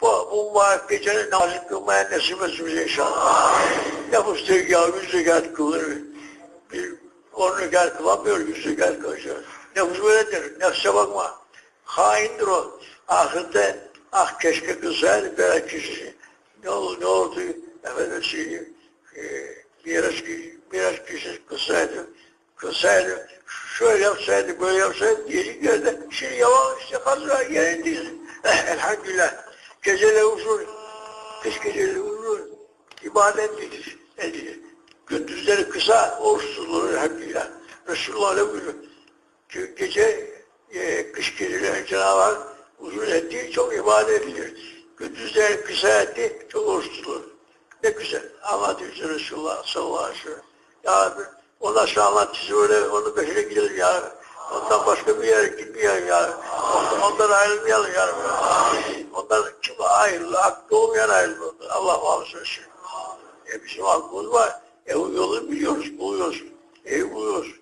bu, bu mübarek gecenin nazik kılmaya nasip etsin bize inşallah. Nefus ya yüz rekat kılır. Bir on rekat kılamıyor, yüz rekat kılacağız. Nefus böyledir, nefse bakma. Haindir o. Ahirette, ah keşke kılsaydı kişi. Ne olur, ne oldu? Efendim şey, e, biraz, biraz kişi kılsaydı, kılsaydı, şöyle yapsaydı, böyle yapsaydı diyecek yerde. Şimdi yalan işte fazla yerindeyiz. Eh, elhamdülillah. Geceleri uzun, kış geceleri uzun. İbadet edilir. edilir. Gündüzleri kısa, oruç tutulur elhamdülillah. Resulullah öyle buyuruyor. Ge- Gece, e, kış geceleri Cenab-ı Hak uzun etti, çok ibadet edilir. Gündüzleri kısa etti, çok oruç. Ne güzel. Anlatıyor bize Resulullah sallallahu aleyhi ve sellem. Ya Rabbi, ondan sonra anlatıcısı öyle, onu peşine gidelim ya Rabbi. Ondan başka bir yere gitmeyelim ya Rabbi. Ondan ayrılmayalım ya Rabbi. Ayrılır, hakkı olmayan ayrılır. Allah etsin. E bizim hakkımız var. E o yolu biliyoruz, buluyoruz. Evi buluyoruz.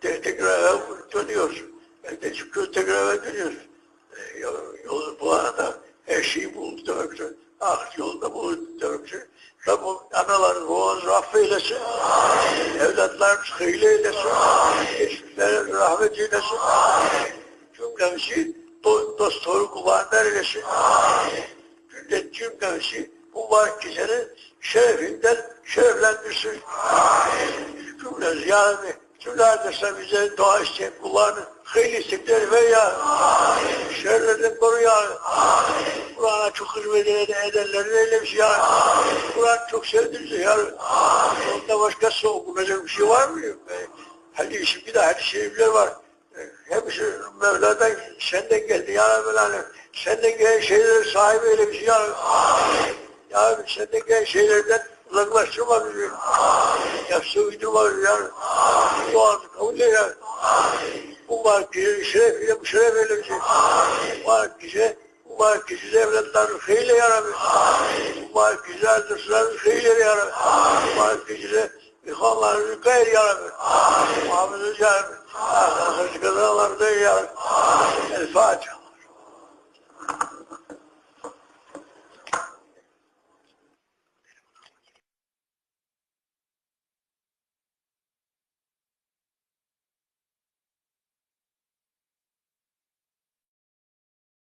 Te tekrar eve dönüyoruz. Evde çıkıyoruz, tekrar eve dönüyoruz. E, yol, yolu bu arada her şeyi bulduk demektir. Ah yolda bulduk demektir. Rabbim analarını, babalarını affeylesin. Evlatlarımız hayırlı eylesin. Geçmişlere rahmet eylesin. Cümlemizi do dost doğru kulağından eylesin. Cümle cümlemizi bu gecenin şerefinden şereflendirsin. Cümlemiz ya Rabbi, cümle bize dua isteyen kullarını hayırlı istekleri ver ya. Şerlerden koru ya. Kur'an'a çok eden edenlerin eylemiş ya. Kur'an çok sevdirirse ya. Onda başka okunacak bir şey var mı? E, Hadi şimdi bir de hadis-i şerifler var. E, Hepsi Mevla'dan senden geldi ya Rabbi Alem. Senden gelen şeyleri sahibi eylemiş ya Rabbi. Ya Rabbi senden gelen şeylerden uzaklaştırma bizi. Bizi ya Rabbi. Duanı kabul eyle ya Rabbi. Bu var kişinin şerefiyle bu şeref eylemiş. Bu var kişi bu var kişi evlatlarını feyle ya Rabbi. Bu var kişi ardıslarını feyle ya Rabbi. Bu var kişi İhvanlarını gayr ya Rabbi. Muhammed'in ya Rabbi. Ahirci kazalarda ya Rabbi. El Fatiha.